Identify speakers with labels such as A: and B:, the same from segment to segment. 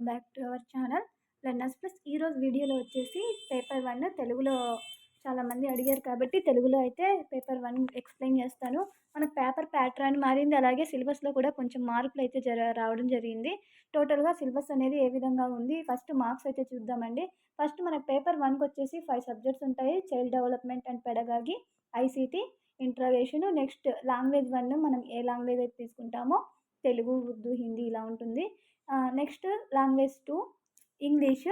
A: Back to our channel learners plus ఈరోజు వీడియోలో వచ్చేసి పేపర్ వన్ తెలుగులో చాలామంది అడిగారు కాబట్టి తెలుగులో అయితే పేపర్ వన్ ఎక్స్ప్లెయిన్ చేస్తాను. మనకు పేపర్ ప్యాటర్న్ మారింది అలాగే సిలబస్లో కూడా కొంచెం మార్పులు అయితే జర రావడం జరిగింది. టోటల్గా సిలబస్ అనేది ఏ విధంగా ఉంది? ఫస్ట్ మార్క్స్ అయితే చూద్దామండి. ఫస్ట్ మనకు పేపర్ వన్కి వచ్చేసి ఫైవ్ సబ్జెక్ట్స్ ఉంటాయి. Child development and pedagogy ICT innovation next language one మనం ఏ లాంగ్వేజ్ అయితే తీసుకుంటామో? తెలుగు ఉర్దూ హిందీ ఇలా ఉంటుంది. Next language two English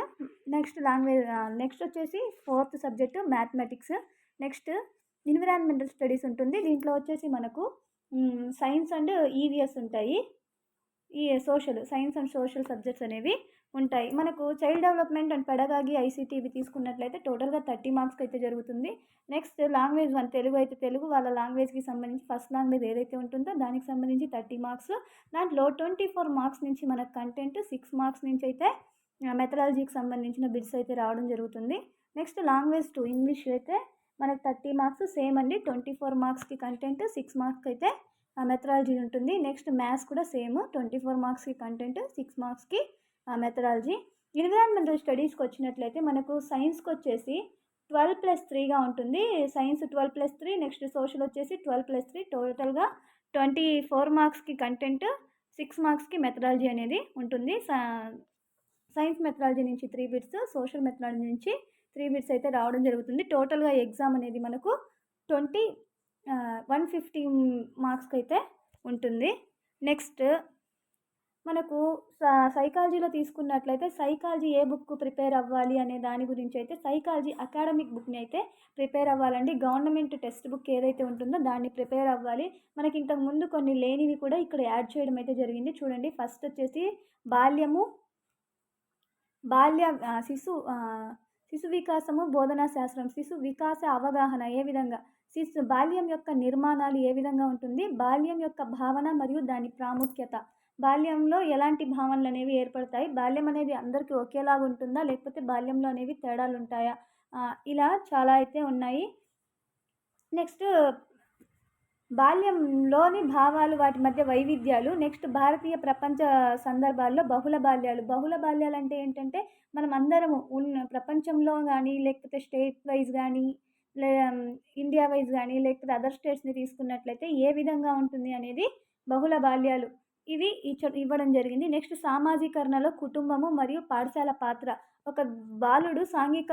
A: next language next వచ్చేసి fourth subject mathematics next environmental studies ఉంటుంది. దీంట్లో వచ్చేసి మనకు సైన్స్ అండ్ ఈవీఎస్ ఉంటాయి. ఈ social science and social subjects అనేవి. ఉంటాయి. మనకు child development and pedagogy ICT ఇవి తీసుకున్నట్లయితే టోటల్గా థర్టీ మార్క్స్కి అయితే జరుగుతుంది. నెక్స్ట్ లాంగ్వేజ్ వన్ తెలుగు అయితే తెలుగు వాళ్ళ లాంగ్వేజ్కి సంబంధించి ఫస్ట్ లాంగ్వేజ్ ఏదైతే ఉంటుందో దానికి సంబంధించి థర్టీ మార్క్స్ దాంట్లో ట్వంటీ ఫోర్ మార్క్స్ నుంచి మనకు కంటెంట్ సిక్స్ మార్క్స్ నుంచి అయితే మెథడాలజీకి సంబంధించిన బిడ్స్ అయితే రావడం జరుగుతుంది. నెక్స్ట్ లాంగ్వేజ్ టూ ఇంగ్లీష్ అయితే మనకు థర్టీ మార్క్స్ సేమ్ అండి ట్వంటీ ఫోర్ మార్క్స్కి కంటెంట్ సిక్స్ మార్క్స్కి అయితే మెథడాలజీ ఉంటుంది. నెక్స్ట్ మ్యాథ్స్ కూడా సేమ్ ట్వంటీ ఫోర్ మార్క్స్కి కంటెంట్ సిక్స్ మార్క్స్కి మెథడాలజీ ఎన్విరాన్మెంటల్ స్టడీస్కి వచ్చినట్లయితే మనకు సైన్స్కి వచ్చేసి ట్వెల్వ్ ప్లస్ త్రీగా ఉంటుంది. Science twelve plus three next social వచ్చేసి ట్వెల్వ్ ప్లస్ త్రీ టోటల్గా ట్వంటీ ఫోర్ మార్క్స్కి కంటెంట్ సిక్స్ మార్క్స్కి మెథడాలజీ అనేది ఉంటుంది. సైన్స్ మెథడాలజీ నుంచి త్రీ బిట్స్ సోషల్ మెథడాలజీ నుంచి త్రీ బిట్స్ అయితే రావడం జరుగుతుంది. టోటల్గా ఎగ్జామ్ అనేది మనకు ట్వంటీ వన్ ఫిఫ్టీ మార్క్స్కి అయితే ఉంటుంది. నెక్స్ట్ మనకు సైకాలజీలో తీసుకున్నట్లయితే సైకాలజీ ఏ బుక్ ప్రిపేర్ అవ్వాలి అనే దాని గురించి అయితే సైకాలజీ అకాడమిక్ బుక్ని అయితే ప్రిపేర్ అవ్వాలండి. గవర్నమెంట్ టెక్స్ట్ బుక్ ఏదైతే ఉంటుందో దాన్ని ప్రిపేర్ అవ్వాలి. మనకి ఇంతకు ముందు కొన్ని లేనివి కూడా ఇక్కడ యాడ్ చేయడం అయితే జరిగింది. చూడండి ఫస్ట్ వచ్చేసి బాల్యము బాల్య శిశు శిశు వికాసము బోధనా శాస్త్రం శిశు వికాస అవగాహన ఏ విధంగా శిశు బాల్యం యొక్క నిర్మాణాలు ఏ విధంగా ఉంటుంది బాల్యం యొక్క భావన మరియు దాని ప్రాముఖ్యత. బాల్యంలో ఎలాంటి భావనలు అనేవి ఏర్పడతాయి? బాల్యం అనేది అందరికీ ఒకేలాగా ఉంటుందా? లేకపోతే బాల్యంలో అనేవి తేడాలు ఉంటాయా ఇలా చాలా అయితే ఉన్నాయి. నెక్స్ట్ బాల్యంలోని భావాలు వాటి మధ్య వైవిధ్యాలు. నెక్స్ట్ భారతీయ ప్రపంచ సందర్భాల్లో బహుళ బాల్యాలు. బహుళ బాల్యాలు అంటే ఏంటంటే మనం అందరము ఉన్న ప్రపంచంలో కానీ లేకపోతే స్టేట్ వైజ్ కానీ లే ఇండియా వైజ్ కానీ లేకపోతే అదర్ స్టేట్స్ని తీసుకున్నట్లయితే ఏ విధంగా ఉంటుంది అనేది బహుళ బాల్యాలు. ఇవి ఇవ్వడం జరిగింది. నెక్స్ట్ సామాజీకరణలో కుటుంబము మరియు పాఠశాల పాత్ర. ఒక బాలుడు సాంఘిక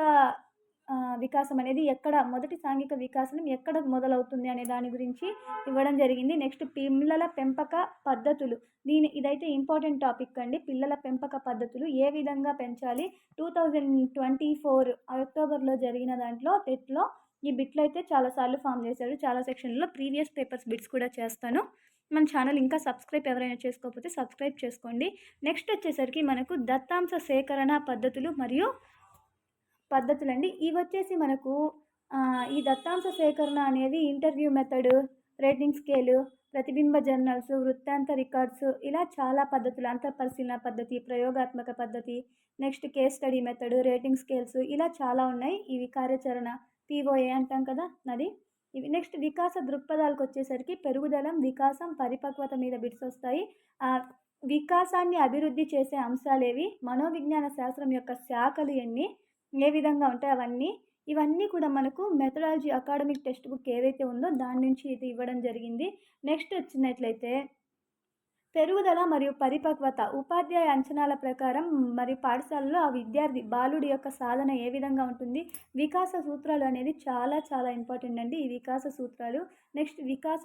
A: వికాసం అనేది ఎక్కడ మొదటి సాంఘిక వికాసం ఎక్కడ మొదలవుతుంది అనే దాని గురించి ఇవ్వడం జరిగింది. నెక్స్ట్ పిల్లల పెంపక పద్ధతులు. దీని ఇదైతే ఇంపార్టెంట్ టాపిక్ అండి. పిల్లల పెంపక పద్ధతులు ఏ విధంగా పెంచాలి? టూ థౌజండ్ ట్వంటీ ఫోర్ అక్టోబర్లో జరిగిన దాంట్లో టెట్లో ఈ బిట్లు అయితే చాలాసార్లు ఫామ్ చేశాడు చాలా సెక్షన్లో ప్రీవియస్ పేపర్స్ బిట్స్ కూడా చేస్తాను. మన ఛానల్ ఇంకా సబ్స్క్రైబ్ ఎవరైనా చేసుకోకపోతే సబ్స్క్రైబ్ చేసుకోండి. నెక్స్ట్ వచ్చేసరికి మనకు దత్తాంశ సేకరణ పద్ధతులు మరియు పద్ధతులు అండి ఇవి వచ్చేసి మనకు ఈ దత్తాంశ సేకరణ అనేది ఇంటర్వ్యూ మెథడ్ రేటింగ్ స్కేలు ప్రతిబింబ జర్నల్స్ వృత్తాంత రికార్డ్స్ ఇలా చాలా పద్ధతులు అంతఃపరిశీలన పద్ధతి ప్రయోగాత్మక పద్ధతి next case study method rating scales ఇలా చాలా ఉన్నాయి. ఇవి కార్యాచరణ పిఓఏ అంటాం కదా అది. ఇవి నెక్స్ట్ వికాస దృక్పథాలకు వచ్చేసరికి పెరుగుదలం వికాసం పరిపక్వత మీద బిట్స్ వస్తాయి. వికాసాన్ని అభివృద్ధి చేసే అంశాలేవి మనోవిజ్ఞాన శాస్త్రం యొక్క శాఖలు ఎన్ని ఏ విధంగా ఉంటాయి అవన్నీ. ఇవన్నీ కూడా మనకు మెథడాలజీ అకాడమిక్ టెక్స్ట్ బుక్ ఏదైతే ఉందో దాని నుంచి ఇది ఇవ్వడం జరిగింది. నెక్స్ట్ వచ్చినట్లయితే పెరుగుదల మరియు పరిపక్వత ఉపాధ్యాయ అంచనాల ప్రకారం మరి పాఠశాలలో ఆ విద్యార్థి బాలుడి యొక్క సాధన ఏ విధంగా ఉంటుంది? వికాస సూత్రాలు అనేది చాలా చాలా ఇంపార్టెంట్ అండి. ఈ వికాస సూత్రాలు. నెక్స్ట్ వికాస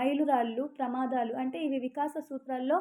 A: మైలురాళ్ళు ప్రమాదాలు అంటే ఇవి వికాస సూత్రాల్లో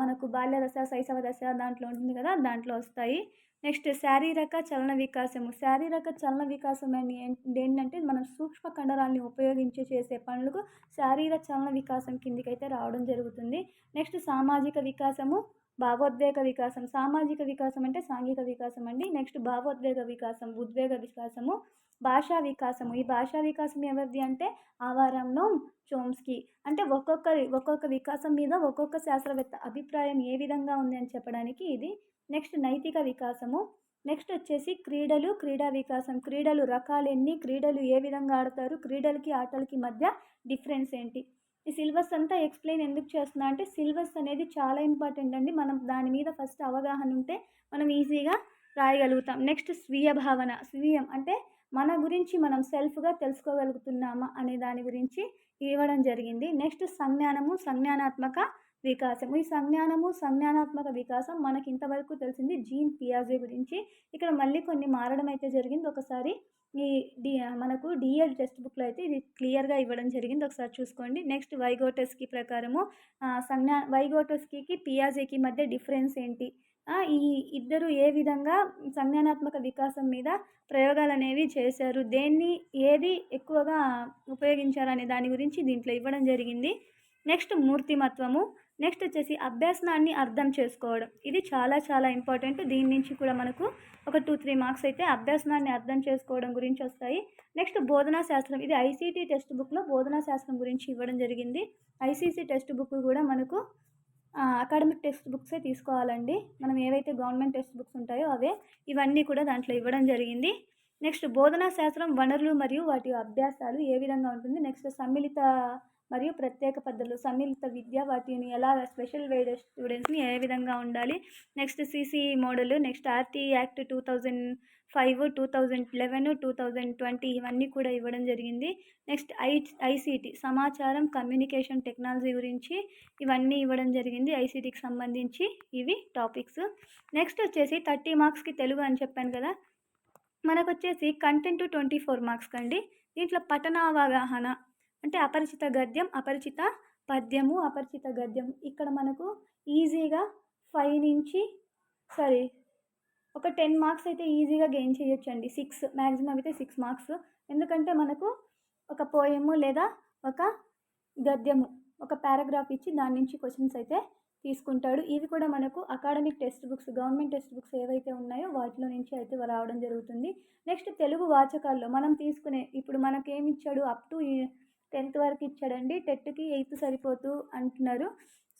A: మనకు బాల్య దశ శైశవ దశ దాంట్లో ఉంటుంది కదా దాంట్లో వస్తాయి. నెక్స్ట్ శారీరక చలన వికాసము. శారీరక చలన వికాసం అని ఏంటంటే మనం సూక్ష్మ కండరాలని ఉపయోగించి చేసే పనులకు శారీరక చలన వికాసం కిందికైతే అయితే రావడం జరుగుతుంది. నెక్స్ట్ సామాజిక వికాసము భావోద్వేగ వికాసం. సామాజిక వికాసం అంటే సాంఘిక వికాసం అండి నెక్స్ట్ భావోద్వేగ వికాసం ఉద్వేగ వికాసము. భాషా వికాసము. ఈ భాషా వికాసం ఎవరిది అంటే ఆవారంలో చోమ్స్కి. అంటే ఒక్కొక్క ఒక్కొక్క వికాసం మీద ఒక్కొక్క శాస్త్రవేత్త అభిప్రాయం ఏ విధంగా ఉంది అని చెప్పడానికి ఇది నెక్స్ట్ నైతిక వికాసము. నెక్స్ట్ వచ్చేసి క్రీడలు క్రీడా వికాసం. క్రీడలు రకాలు ఎన్ని క్రీడలు ఏ విధంగా ఆడతారు క్రీడలకి ఆటలకి మధ్య డిఫరెన్స్ ఏంటి? ఈ సిలబస్ అంతా ఎక్స్ప్లెయిన్ ఎందుకు చేస్తున్నా అంటే సిలబస్ అనేది చాలా ఇంపార్టెంట్ అండి. మనం దాని మీద ఫస్ట్ అవగాహన ఉంటే మనం ఈజీగా రాయగలుగుతాం. నెక్స్ట్ స్వీయ భావన. స్వీయం అంటే మన గురించి మనం సెల్ఫ్గా తెలుసుకోగలుగుతున్నామా అనే దాని గురించి ఇవ్వడం జరిగింది. నెక్స్ట్ సంజ్ఞానము సంజ్ఞానాత్మక వికాసం. ఈ సంజ్ఞానము సంజ్ఞానాత్మక వికాసం మనకి ఇంతవరకు తెలిసింది జీన్ పియాజే గురించి. ఇక్కడ మళ్ళీ కొన్ని మారడం అయితే జరిగింది. ఒకసారి ఈ డి మనకు డిఎల్ టెక్స్ట్ బుక్లో అయితే ఇది క్లియర్గా ఇవ్వడం జరిగింది. ఒకసారి చూసుకోండి. నెక్స్ట్ వైగోటస్కి ప్రకారము సంజ్ఞా వైగోటస్కి పియాజేకి మధ్య డిఫరెన్స్ ఏంటి? ఈ ఇద్దరు ఏ విధంగా సంజ్ఞానాత్మక వికాసం మీద ప్రయోగాలు అనేవి చేశారు? దేన్ని ఏది ఎక్కువగా ఉపయోగించారు అనే దాని గురించి దీంట్లో ఇవ్వడం జరిగింది. నెక్స్ట్ మూర్తిమత్వము నెక్స్ట్ వచ్చేసి అభ్యాసనాన్ని అర్థం చేసుకోవడం. ఇది చాలా చాలా ఇంపార్టెంట్ దీని నుంచి కూడా మనకు ఒక టూ త్రీ మార్క్స్ అయితే అభ్యాసనాన్ని అర్థం చేసుకోవడం గురించి వస్తాయి. నెక్స్ట్ బోధనా శాస్త్రం. ఇది ఐసీటీ టెక్స్ట్ బుక్లో బోధనా శాస్త్రం గురించి ఇవ్వడం జరిగింది. ఐసీసీ టెక్స్ట్ బుక్ కూడా మనకు అకాడమిక్ టెక్స్ట్ బుక్సే తీసుకోవాలండి. మనం ఏవైతే గవర్నమెంట్ టెక్స్ట్ బుక్స్ ఉంటాయో అవే ఇవన్నీ కూడా దాంట్లో ఇవ్వడం జరిగింది. నెక్స్ట్ బోధనా శాస్త్రం వనరులు మరియు వాటి అభ్యాసాలు ఏ విధంగా ఉంటుంది? నెక్స్ట్ సమ్మిళిత మరియు ప్రత్యేక పద్ధతులు సమ్మిళిత విద్య వాటిని ఎలా స్పెషల్ వైడ్ స్టూడెంట్స్ని ఏ విధంగా ఉండాలి next CCE model next RT act two thousand five two thousand eleven two thousand twenty ఇవన్నీ కూడా ఇవ్వడం జరిగింది. నెక్స్ట్ ఐ ఐసీటీ సమాచారం కమ్యూనికేషన్ టెక్నాలజీ గురించి ఇవన్నీ ఇవ్వడం జరిగింది. ఐసీటీకి సంబంధించి ఇవి టాపిక్స్. నెక్స్ట్ వచ్చేసి థర్టీ మార్క్స్కి తెలుగు అని చెప్పాను కదా మనకు వచ్చేసి కంటెంట్ ట్వంటీ ఫోర్ మార్క్స్ కండి దీంట్లో పఠనావగాహన అంటే అపరిచిత గద్యం అపరిచిత పద్యము అపరిచిత గద్యం. ఇక్కడ మనకు ఈజీగా ఫైవ్ నుంచి సారీ ఒక టెన్ మార్క్స్ అయితే ఈజీగా గెయిన్ చేయొచ్చండి. సిక్స్ మ్యాక్సిమం అయితే సిక్స్ మార్క్స్. ఎందుకంటే మనకు ఒక పోయము లేదా ఒక గద్యము ఒక పారాగ్రాఫ్ ఇచ్చి దాని నుంచి క్వశ్చన్స్ అయితే తీసుకుంటాడు. ఇవి కూడా మనకు academic text books government text books ఏవైతే ఉన్నాయో వాటిలో నుంచి అయితే రావడం జరుగుతుంది. నెక్స్ట్ తెలుగు వాచకాల్లో మనం తీసుకునే ఇప్పుడు మనకేమిచ్చాడు అప్ టు టెన్త్ వరకు ఇచ్చాడండి. టెట్కి ఎయిత్ సరిపోతూ అంటున్నారు.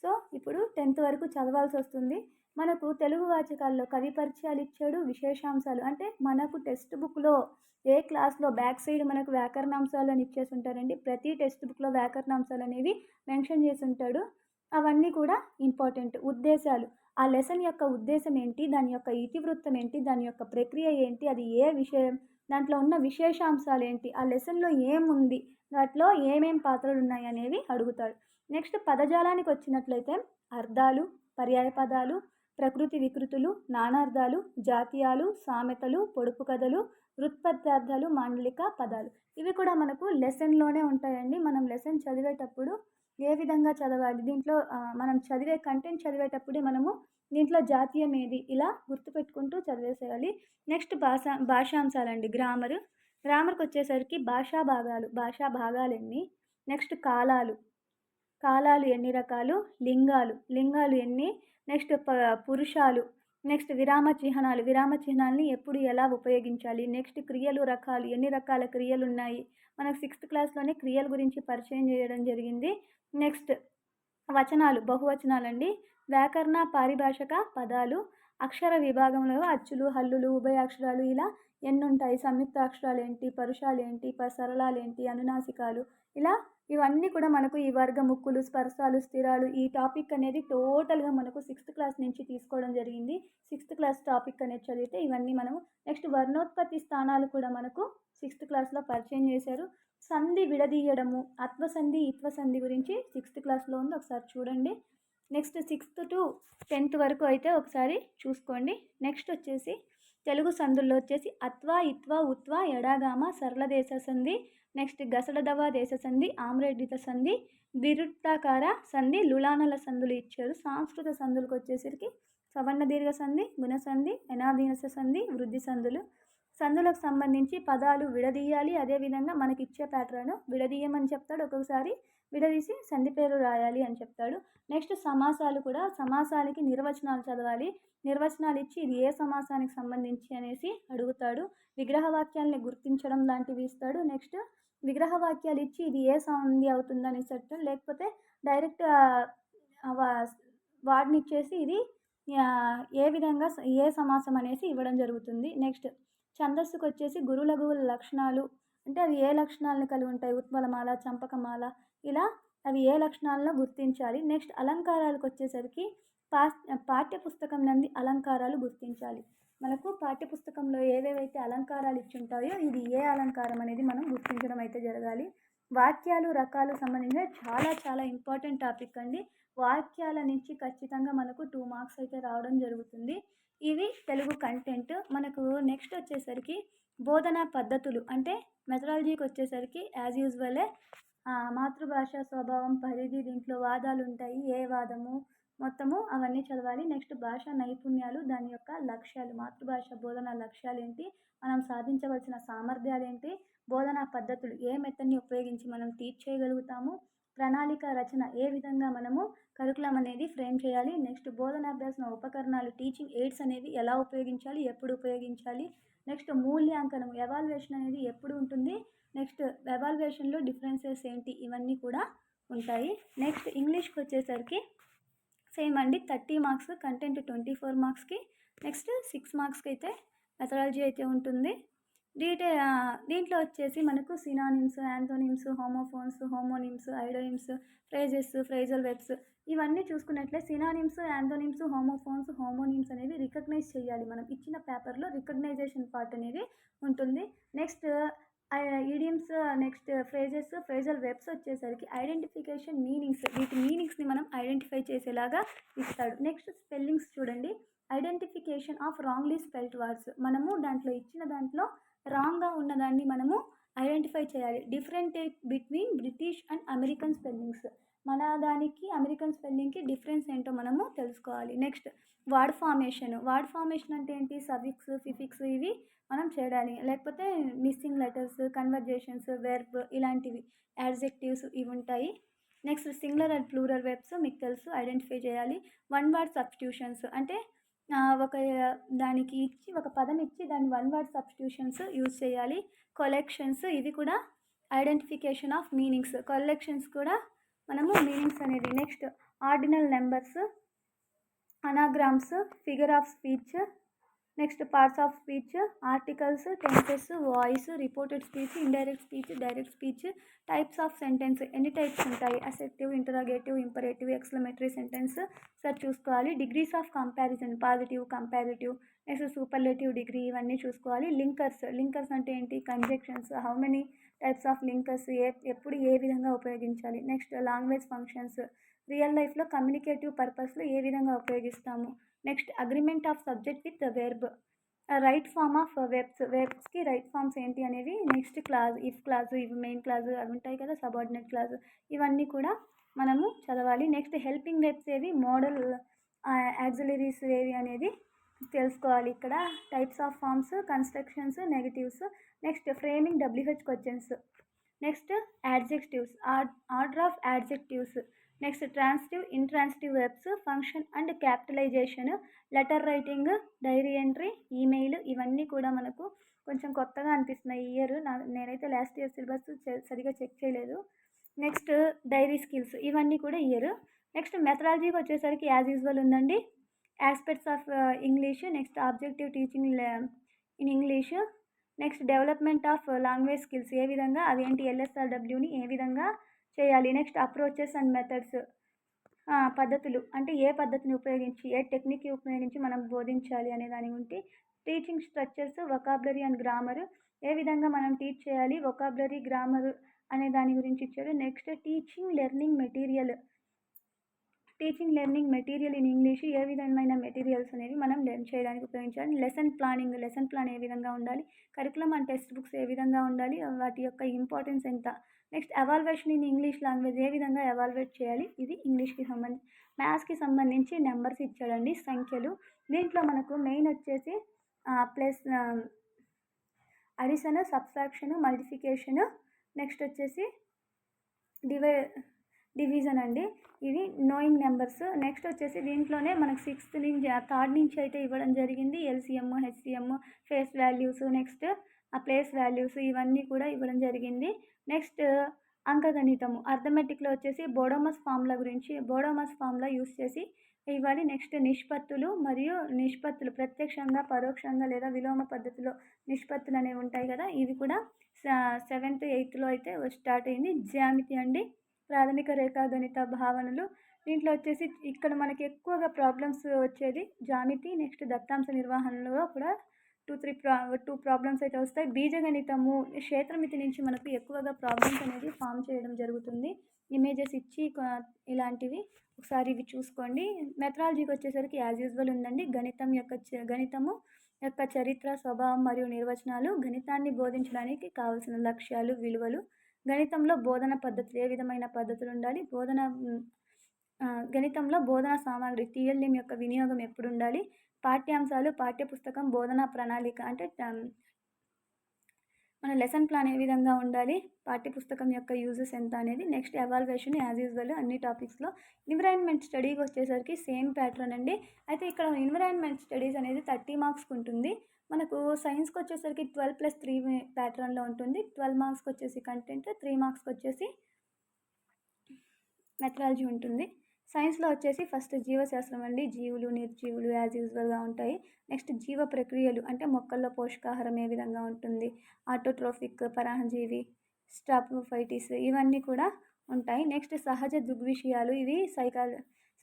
A: సో ఇప్పుడు టెన్త్ వరకు చదవాల్సి వస్తుంది. మనకు తెలుగు వాచకాల్లో కవి పరిచయాలు ఇచ్చాడు విశేషాంశాలు. అంటే మనకు టెక్స్ట్ బుక్లో ఏ క్లాస్లో బ్యాక్ సైడ్ మనకు వ్యాకరణాంశాలు అని ఇచ్చేసి ఉంటారండి. ప్రతి టెక్స్ట్ బుక్లో వ్యాకరణాంశాలు అనేవి మెన్షన్ చేసి ఉంటాడు. అవన్నీ కూడా ఇంపార్టెంట్ ఉద్దేశాలు. ఆ లెసన్ యొక్క ఉద్దేశం ఏంటి? దాని యొక్క ఇతివృత్తం ఏంటి? దాని యొక్క ప్రక్రియ ఏంటి? అది ఏ విషయం? దాంట్లో ఉన్న విశేషాంశాలు ఏంటి ఆ లెసన్లో ఏముంది? వాటిలో ఏమేం పాత్రలు ఉన్నాయి అనేవి అడుగుతాడు. నెక్స్ట్ పదజాలానికి వచ్చినట్లయితే అర్థాలు పర్యాయ పదాలు ప్రకృతి వికృతులు నానార్థాలు జాతీయాలు సామెతలు పొడుపు కథలు వృత్పత్యార్థాలు మాండలిక పదాలు. ఇవి కూడా మనకు లెసన్లోనే ఉంటాయండి. మనం లెసన్ చదివేటప్పుడు ఏ విధంగా చదవాలి? దీంట్లో మనం చదివే కంటెంట్ చదివేటప్పుడే మనము దీంట్లో జాతీయం ఏది? ఇలా గుర్తుపెట్టుకుంటూ చదివేసేయాలి. నెక్స్ట్ భాష భాషాంశాలండి. గ్రామర్. గ్రామర్కి వచ్చేసరికి భాషా భాగాలు. భాషా భాగాలు ఎన్ని? నెక్స్ట్ కాలాలు. కాలాలు ఎన్ని రకాలు? లింగాలు. లింగాలు ఎన్ని? నెక్స్ట్ ప పురుషాలు. నెక్స్ట్ విరామ చిహ్నాలు. విరామ చిహ్నాలని ఎప్పుడు ఎలా ఉపయోగించాలి? నెక్స్ట్ క్రియలు రకాలు. ఎన్ని రకాల క్రియలు ఉన్నాయి? మనకు సిక్స్త్ క్లాస్లోనే క్రియల గురించి పరిచయం చేయడం జరిగింది. నెక్స్ట్ వచనాలు బహువచనాలండి. వ్యాకరణ పారిభాషక పదాలు అక్షర విభాగంలో అచ్చులు హల్లులు ఉభయాక్షరాలు ఇలా ఎన్నుంటాయి. సంయుక్త అక్షరాలు ఏంటి పరుషాలు ఏంటి సరళాలు ఏంటి అనునాసికాలు ఇలా ఇవన్నీ కూడా మనకు ఈ వర్గ ముక్కులు స్పర్శాలు స్థిరాలు ఈ టాపిక్ అనేది టోటల్గా మనకు సిక్స్త్ క్లాస్ నుంచి తీసుకోవడం జరిగింది. సిక్స్త్ క్లాస్ టాపిక్ అనేది చదివితే ఇవన్నీ మనము నెక్స్ట్ వర్ణోత్పత్తి స్థానాలు కూడా మనకు సిక్స్త్ క్లాస్లో పరిచయం చేశారు. సంధి విడదీయడము అత్వసంధి ఇత్వసంధి గురించి సిక్స్త్ క్లాస్లో ఉంది. ఒకసారి చూడండి. నెక్స్ట్ సిక్స్త్ టు టెన్త్ వరకు అయితే ఒకసారి చూసుకోండి. నెక్స్ట్ వచ్చేసి తెలుగు సంధుల్లో వచ్చేసి అత్వ ఇత్వ ఉత్వ ఎడాగామ సరళ దేశ సంధి. నెక్స్ట్ గసడదవ దేశ సంధి ఆమ్రెడ్డిత సంధి విరుత్తాకార సంధి లులానల సంధులు ఇచ్చారు. సాంస్కృత సంధులకు వచ్చేసరికి సవర్ణ దీర్ఘ సంధి గుణసంధి ఎనాదీనస సంధి వృద్ధి సంధులు. సందులకు సంబంధించి పదాలు విడదీయాలి. అదేవిధంగా మనకి ఇచ్చే ప్యాటర్న్ విడదీయమని చెప్తాడు. ఒక్కొక్కసారి విడదీసి సంధి పేరు రాయాలి అని చెప్తాడు. నెక్స్ట్ సమాసాలు కూడా సమాసాలకి నిర్వచనాలు చదవాలి. నిర్వచనాలు ఇచ్చి ఇది ఏ సమాసానికి సంబంధించి అనేసి అడుగుతాడు. విగ్రహ వాక్యాలని గుర్తించడం లాంటివి ఇస్తాడు. నెక్స్ట్ విగ్రహ వాక్యాలు ఇచ్చి ఇది ఏ సంధి అవుతుందని చెప్పడం లేకపోతే డైరెక్ట్ వాడిని ఇచ్చేసి ఇది ఏ విధంగా ఏ సమాసం అనేసి ఇవ్వడం జరుగుతుంది. నెక్స్ట్ ఛందస్సుకు వచ్చేసి గురులఘువుల లక్షణాలు. అంటే అవి ఏ లక్షణాలను కలిగి ఉంటాయి? ఉత్పలమాల చంపకమాల. ఇలా అవి ఏ లక్షణాలను గుర్తించాలి. నెక్స్ట్ అలంకారాలకు వచ్చేసరికి పా పాఠ్య పుస్తకం నంది అలంకారాలు గుర్తించాలి. మనకు పాఠ్యపుస్తకంలో ఏవేవైతే అలంకారాలు ఇచ్చి ఉంటాయో ఇది ఏ అలంకారం అనేది మనం గుర్తించడం అయితే జరగాలి. వాక్యాలు రకాలు సంబంధించిన చాలా చాలా ఇంపార్టెంట్ టాపిక్ అండి. వాక్యాల నుంచి ఖచ్చితంగా మనకు టూ మార్క్స్ అయితే రావడం జరుగుతుంది. ఇవి తెలుగు కంటెంట్ మనకు నెక్స్ట్ వచ్చేసరికి బోధనా పద్ధతులు. అంటే మెథడాలజీకి వచ్చేసరికి యాజ్ యూజువలే మాతృభాష స్వభావం పరిధి దీంట్లో వాదాలు ఉంటాయి ఏ వాదము మొత్తము అవన్నీ చదవాలి. నెక్స్ట్ భాష నైపుణ్యాలు దాని యొక్క లక్ష్యాలు మాతృభాష బోధన లక్ష్యాలు ఏంటి మనం సాధించవలసిన సామర్థ్యాలు ఏంటి బోధనా పద్ధతులు ఏ మెథడ్ని ఉపయోగించి మనం టీచ్ చేయగలుగుతాము ప్రణాళిక రచన ఏ విధంగా మనము కరికులం అనేది ఫ్రేమ్ చేయాలి. నెక్స్ట్ బోధనాభ్యాసన ఉపకరణాలు టీచింగ్ ఎయిడ్స్ అనేవి ఎలా ఉపయోగించాలి ఎప్పుడు ఉపయోగించాలి నెక్స్ట్ మూల్యాంకనం ఎవాల్యుయేషన్ అనేది ఎప్పుడు ఉంటుంది నెక్స్ట్ ఎవాల్యుయేషన్లో డిఫరెన్సెస్ ఏంటి ఇవన్నీ కూడా ఉంటాయి. నెక్స్ట్ ఇంగ్లీష్కి వచ్చేసరికి సేమ్ అండి thirty marks content twenty four మార్క్స్కి నెక్స్ట్ సిక్స్ మార్క్స్కి అయితే మెథడాలజీ అయితే ఉంటుంది. డీటే దీంట్లో వచ్చేసి మనకు synonyms antonyms homophones homonyms ఐడోనిమ్స్ phrases phrasal verbs ఇవన్నీ చూసుకున్నట్లే సినానిమ్స్ యాంథోనిమ్స్ హోమోఫోన్స్ హోమోనిమ్స్ అనేవి రికగ్నైజ్ చేయాలి. మనం ఇచ్చిన పేపర్లో రికగ్నైజేషన్ పార్ట్ అనేది ఉంటుంది. Next idioms next phrases phrasal verbs వచ్చేసరికి ఐడెంటిఫికేషన్ మీనింగ్స్ వీటి మీనింగ్స్ని మనం ఐడెంటిఫై చేసేలాగా ఇస్తాడు. నెక్స్ట్ స్పెల్లింగ్స్ చూడండి. Identification of wrongly spelt words మనము దాంట్లో ఇచ్చిన దాంట్లో రాంగ్గా ఉన్నదాన్ని మనము ఐడెంటిఫై చేయాలి. Different between British and American spellings మన దానికి అమెరికన్ స్పెల్లింగ్కి డిఫరెన్స్ ఏంటో మనము తెలుసుకోవాలి. Next word formation. Word formation అంటే ఏంటి? సఫిక్స్ ఫిఫిక్స్ ఇవి మనం చేయాలి. లేకపోతే మిస్సింగ్ లెటర్స్ కన్వర్జేషన్స్ వెర్బ్ ఇలాంటివి యాడ్జెక్టివ్స్ ఇవి ఉంటాయి. Next singular and plural verbs మీకు తెలుసు ఐడెంటిఫై చేయాలి. వన్ వర్డ్ సబ్స్టిట్యూషన్స్ అంటే ఒక దానికి ఇచ్చి ఒక పదం ఇచ్చి దాని వన్ వర్డ్ సబ్స్టిట్యూషన్స్ యూజ్ చేయాలి. కొలెక్షన్స్ ఇవి కూడా ఐడెంటిఫికేషన్ ఆఫ్ మీనింగ్స్ కొలెక్షన్స్ కూడా మనము మీనింగ్స్ అనేది next ordinal numbers anagrams figure of speech next parts of speech articles tenses voice reported speech indirect speech direct speech types of sentence ఎన్ని types ఉంటాయి? Assertive interrogative imperative exclamatory sentence. Sir చూసుకోవాలి. Degrees of comparison positive comparative next superlative degree ఇవన్నీ చూసుకోవాలి. Linkers linkers అంటే ఏంటి? Conjunctions. How many types of linkers ఏ ఎప్పుడు ఏ విధంగా ఉపయోగించాలి? నెక్స్ట్ లాంగ్వేజ్ ఫంక్షన్స్ రియల్ లైఫ్లో కమ్యూనికేటివ్ పర్పస్లో ఏ విధంగా ఉపయోగిస్తాము? Next agreement of subject with verb right form of verbs వెబ్స్కి right forms ఏంటి అనేవి నెక్స్ట్ క్లాస్ ఇఫ్ క్లాజ్ ఇవి మెయిన్ క్లాజ్ అవి ఉంటాయి కదా సబార్డినేట్ క్లాస్ ఇవన్నీ కూడా మనము చదవాలి. నెక్స్ట్ హెల్పింగ్ వెబ్స్ ఏవి? మోడల్ యాక్సిలరీస్ ఏవి అనేది తెలుసుకోవాలి. ఇక్కడ types of forms constructions negatives next framing WH questions next adjectives order of adjectives next transitive intransitive verbs function and capitalisation letter writing diary entry email ఇవన్నీ కూడా మనకు కొంచెం కొత్తగా అనిపిస్తున్నాయి ఈ ఇయర్ నా నేనైతే లాస్ట్ ఇయర్ సిలబస్ సరిగా చెక్ చేయలేదు. నెక్స్ట్ డైరీ స్కిల్స్ ఇవన్నీ కూడా ఇయర్ నెక్స్ట్ మెథడాలజీకి వచ్చేసరికి యాజ్ యూజువల్ ఉందండి. Aspects of English next objective teaching in English next development of language skills ఏ విధంగా? అవేంటి ఎల్ఎస్ఆర్డబ్ల్యూని ఏ విధంగా చేయాలి? నెక్స్ట్ అప్రోచెస్ అండ్ మెథడ్స్ పద్ధతులు. అంటే ఏ పద్ధతిని ఉపయోగించి ఏ టెక్నిక్ ఉపయోగించి మనం బోధించాలి అనే దాని గురించి teaching structures vocabulary and grammar. ఏ విధంగా మనం టీచ్ చేయాలి? వొకాబులరీ గ్రామర్ అనే దాని గురించి ఇచ్చారు. Next teaching learning material. Teaching learning material in English ఏ విధమైన మెటీరియల్స్ అనేవి మనం లెర్న్ చేయడానికి ఉపయోగించాలి. లెసన్ ప్లానింగ్ లెసన్ ప్లాన్ ఏ విధంగా ఉండాలి? కరికులం అండ్ టెక్స్ట్ బుక్స్ ఏ విధంగా ఉండాలి? వాటి యొక్క ఇంపార్టెన్స్ ఎంత? Next evaluation in English language ఏ విధంగా ఎవాల్యుయేట్ చేయాలి? ఇది ఇంగ్లీష్కి సంబంధించి మ్యాథ్స్కి సంబంధించి నెంబర్స్ ఇచ్చాడండి సంఖ్యలు. దీంట్లో మనకు మెయిన్ వచ్చేసి plus addition subtraction multiplication next వచ్చేసి డివై డివిజన్ అండి. ఇవి నోయింగ్ నెంబర్స్ నెక్స్ట్ వచ్చేసి దీంట్లోనే మనకు సిక్స్త్ నుంచి థర్డ్ నుంచి అయితే ఇవ్వడం జరిగింది. LCM HCM face values next ఆ ప్లేస్ వాల్యూస్ ఇవన్నీ కూడా ఇవ్వడం జరిగింది. నెక్స్ట్ అంకగణితము. అర్థమెటిక్లో వచ్చేసి బోడోమస్ ఫార్ములా గురించి బోడోమస్ ఫార్ములా యూస్ చేసి ఇవ్వాలి. నెక్స్ట్ నిష్పత్తులు మరియు నిష్పత్తులు ప్రత్యక్షంగా పరోక్షంగా లేదా విలోమ పద్ధతిలో నిష్పత్తులు అనేవి ఉంటాయి కదా. ఇవి కూడా సెవెంత్ ఎయిత్లో అయితే స్టార్ట్ అయింది. జ్యామితి అండి. ప్రాథమిక రేఖాగణిత భావనలు. దీంట్లో వచ్చేసి ఇక్కడ మనకి ఎక్కువగా ప్రాబ్లమ్స్ వచ్చేది జామితి నెక్స్ట్ దత్తాంశ నిర్వహణలో కూడా టూ త్రీ ప్రా టూ ప్రాబ్లమ్స్ అయితే వస్తాయి. బీజగణితము క్షేత్రమితి నుంచి మనకు ఎక్కువగా ప్రాబ్లమ్స్ అనేది ఫామ్ చేయడం జరుగుతుంది. ఇమేజెస్ ఇచ్చి ఇలాంటివి ఒకసారి ఇవి చూసుకోండి. మెథడాలజీకి వచ్చేసరికి యాజ్ యూజువల్ ఉందండి. గణితం యొక్క గణితము యొక్క చరిత్ర స్వభావం మరియు నిర్వచనాలు గణితాన్ని బోధించడానికి కావలసిన లక్ష్యాలు విలువలు గణితంలో బోధన పద్ధతులు ఏ విధమైన పద్ధతులు ఉండాలి? బోధన గణితంలో బోధన సామాగ్రి టీఎల్ఎం యొక్క వినియోగం ఎప్పుడు ఉండాలి? పాఠ్యాంశాలు పాఠ్యపుస్తకం బోధనా ప్రణాళిక అంటే మన లెసన్ ప్లాన్ ఏ విధంగా ఉండాలి పాఠ్యపుస్తకం యొక్క యూజెస్ ఎంత అనేది నెక్స్ట్ ఎవాల్యుయేషన్ యాజ్ యూజువల్ అన్ని టాపిక్స్లో ఎన్విరాన్మెంట్ స్టడీకి వచ్చేసరికి సేమ్ ప్యాటర్న్ అండి. అయితే ఇక్కడ ఎన్విరాన్మెంట్ స్టడీస్ అనేది థర్టీ మార్క్స్కి ఉంటుంది. మనకు సైన్స్కి వచ్చేసరికి ట్వెల్వ్ ప్లస్ త్రీ ప్యాటర్న్లో ఉంటుంది. ట్వెల్వ్ మార్క్స్కి వచ్చేసి కంటెంట్ త్రీ మార్క్స్కి వచ్చేసి మెథడాలజీ ఉంటుంది. సైన్స్లో వచ్చేసి ఫస్ట్ జీవశాస్త్రం అండి. జీవులు నిర్జీవులు యాజ్ యూజువల్గా ఉంటాయి. నెక్స్ట్ జీవ ప్రక్రియలు అంటే మొక్కల్లో పోషకాహారం ఏ విధంగా ఉంటుంది? ఆటోట్రోఫిక్ పరాహజీవి స్టాప్ఫైటిస్ ఇవన్నీ కూడా ఉంటాయి. నెక్స్ట్ సహజ దృగ్విషయాలు ఇవి సైకాల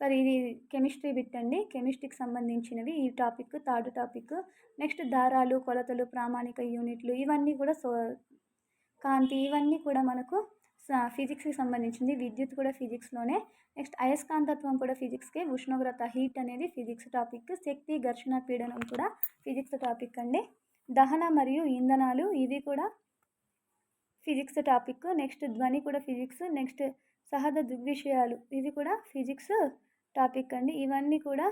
A: సారీ ఇది కెమిస్ట్రీ బిట్ అండి. కెమిస్ట్రీకి సంబంధించినవి ఈ టాపిక్ థర్డ్ టాపిక్. నెక్స్ట్ దారాలు కొలతలు ప్రామాణిక యూనిట్లు ఇవన్నీ కూడా సో కాంతి ఇవన్నీ కూడా మనకు ఫిజిక్స్కి సంబంధించింది. విద్యుత్ కూడా ఫిజిక్స్లోనే. నెక్స్ట్ అయస్కాంతత్వం కూడా ఫిజిక్స్కే. ఉష్ణోగ్రత హీట్ అనేది ఫిజిక్స్ టాపిక్. శక్తి ఘర్షణ పీడనం కూడా ఫిజిక్స్ టాపిక్ అండి. దహన మరియు ఇంధనాలు ఇవి కూడా ఫిజిక్స్ టాపిక్. నెక్స్ట్ ధ్వని కూడా ఫిజిక్స్. నెక్స్ట్ సహజ దృగ్విషయాలు ఇవి కూడా ఫిజిక్స్ టాపిక్ అండి. ఇవన్నీ కూడా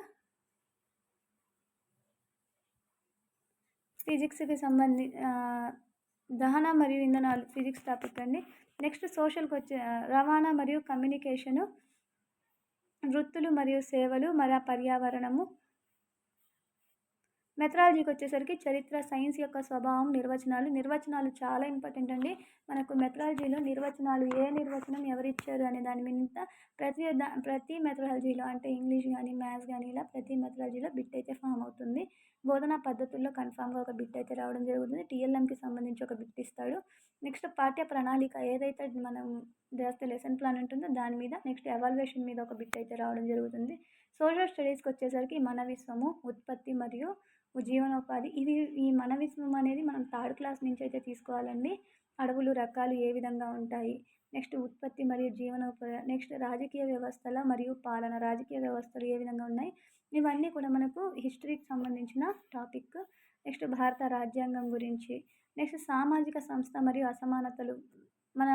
A: ఫిజిక్స్కి సంబంధి దహన మరియు ఇంధనాలు ఫిజిక్స్ టాపిక్ అండి. నెక్స్ట్ సోషల్కి వచ్చే రవాణా మరియు కమ్యూనికేషను వృత్తులు మరియు సేవలు మరి పర్యావరణము. మెథడాలజీకి వచ్చేసరికి చరిత్ర సైన్స్ యొక్క స్వభావం నిర్వచనాలు. నిర్వచనాలు చాలా ఇంపార్టెంట్ అండి. మనకు మెథడాలజీలో నిర్వచనాలు ఏ నిర్వచనం ఎవరిచ్చారు అనే దాని మీద ప్రతి ప్రతి మెథడాలజీలో అంటే ఇంగ్లీష్ కానీ మ్యాథ్స్ కానీ ఇలా ప్రతి మెథడాలజీలో బిట్ అయితే ఫామ్ అవుతుంది. బోధనా పద్ధతుల్లో కన్ఫామ్గా ఒక బిట్ అయితే రావడం జరుగుతుంది. టీఎల్ఎంకి సంబంధించి ఒక బిట్ ఇస్తాడు. నెక్స్ట్ పాఠ్య ప్రణాళిక ఏదైతే మనం చేస్తే లెసన్ ప్లాన్ ఉంటుందో దాని మీద నెక్స్ట్ ఎవాల్యుయేషన్ మీద ఒక బిట్ అయితే రావడం జరుగుతుంది. సోషల్ స్టడీస్కి వచ్చేసరికి మన విశ్వము ఉత్పత్తి మరియు జీవనోపాధి. ఇది ఈ మన విశ్వం అనేది మనం థర్డ్ క్లాస్ నుంచి అయితే తీసుకోవాలండి. అడవులు రకాలు ఏ విధంగా ఉంటాయి? నెక్స్ట్ ఉత్పత్తి మరియు జీవనోపాధి నెక్స్ట్ రాజకీయ వ్యవస్థల మరియు పాలన రాజకీయ వ్యవస్థలు ఏ విధంగా ఉన్నాయి? ఇవన్నీ కూడా మనకు హిస్టరీకి సంబంధించిన టాపిక్ నెక్స్ట్ భారత రాజ్యాంగం గురించి. నెక్స్ట్ సామాజిక సంస్థ మరియు అసమానతలు. మన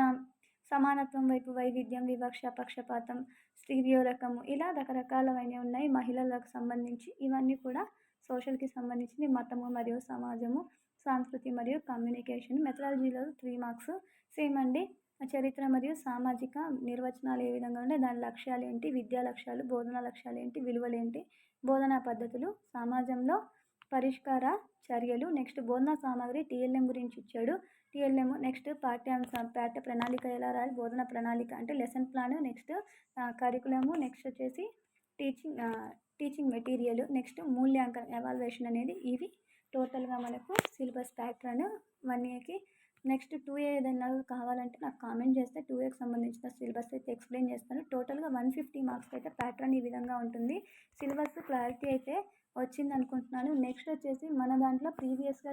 A: సమానత్వం వైపు వైవిధ్యం వివక్ష పక్షపాతం స్టీరియో రకము ఇలా రకరకాలమైనవి ఉన్నాయి. మహిళలకు సంబంధించి ఇవన్నీ కూడా సోషల్కి సంబంధించి మతము మరియు సమాజము సంస్కృతి మరియు కమ్యూనికేషన్ మెథడాలజీలో త్రీ మార్క్స్ సేమ్ అండి. చరిత్ర మరియు సామాజిక నిర్వచనాలు ఏ విధంగా ఉన్నాయి? దాని లక్ష్యాలు ఏంటి? విద్యా లక్ష్యాలు బోధనా లక్ష్యాలు ఏంటి? విలువలు ఏంటి? బోధనా పద్ధతులు సమాజంలో పరిష్కార చర్యలు. నెక్స్ట్ బోధనా సామాగ్రి టీఎల్ఎం గురించి ఇచ్చాడు. టీఎల్ఎం నెక్స్ట్ పాఠ్యాంశం పాఠ్య ప్రణాళిక ఎలా రాయాలి బోధన ప్రణాళిక అంటే lesson plan next curriculum next వచ్చేసి టీచింగ్ టీచింగ్ మెటీరియల్ నెక్స్ట్ మూల్యాంకనం ఎవాల్యుయేషన్ అనేది ఇవి టోటల్గా మనకు సిలబస్ ప్యాటర్న్ వన్ ఇయర్కి నెక్స్ట్ టూ ఏ ఏదైనా కావాలంటే నాకు కామెంట్ చేస్తే టూ ఏకి సంబంధించిన సిలబస్ అయితే ఎక్స్ప్లెయిన్ చేస్తాను. టోటల్గా వన్ ఫిఫ్టీ మార్క్స్ అయితే ప్యాటర్న్ ఈ విధంగా ఉంటుంది. సిలబస్ క్లారిటీ అయితే వచ్చింది అనుకుంటున్నాను నెక్స్ట్ వచ్చేసి మన దాంట్లో ప్రీవియస్గా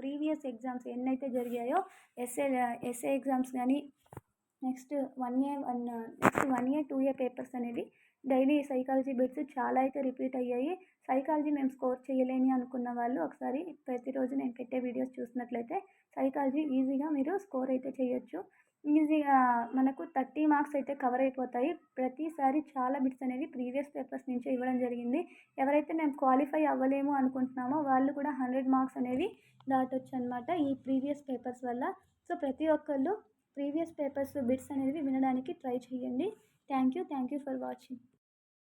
A: ప్రీవియస్ ఎగ్జామ్స్ ఎన్నైతే జరిగాయో ఎస్ఏ ఎస్ఏ ఎగ్జామ్స్ కానీ next one year one next one year two year papers అనేది డైలీ సైకాలజీ బిట్స్ చాలా అయితే రిపీట్ అయ్యాయి. సైకాలజీ మేము స్కోర్ చేయలేని అనుకున్న వాళ్ళు ఒకసారి ప్రతిరోజు నేను పెట్టే వీడియోస్ చూసినట్లయితే సైకాలజీ ఈజీగా మీరు స్కోర్ అయితే చేయొచ్చు. ఈజీగా మనకు థర్టీ మార్క్స్ అయితే కవర్ అయిపోతాయి. ప్రతిసారి చాలా బిట్స్ అనేవి ప్రీవియస్ పేపర్స్ నుంచే ఇవ్వడం జరిగింది. ఎవరైతే మేము క్వాలిఫై అవ్వలేము అనుకుంటున్నామో వాళ్ళు కూడా హండ్రెడ్ మార్క్స్ అనేవి దాటొచ్చు అనమాట ఈ ప్రీవియస్ పేపర్స్ వల్ల. సో ప్రతి ఒక్కళ్ళు ప్రీవియస్ పేపర్స్ బిట్స్ అనేవి వినడానికి ట్రై చేయండి. Thank you. Thank you for watching.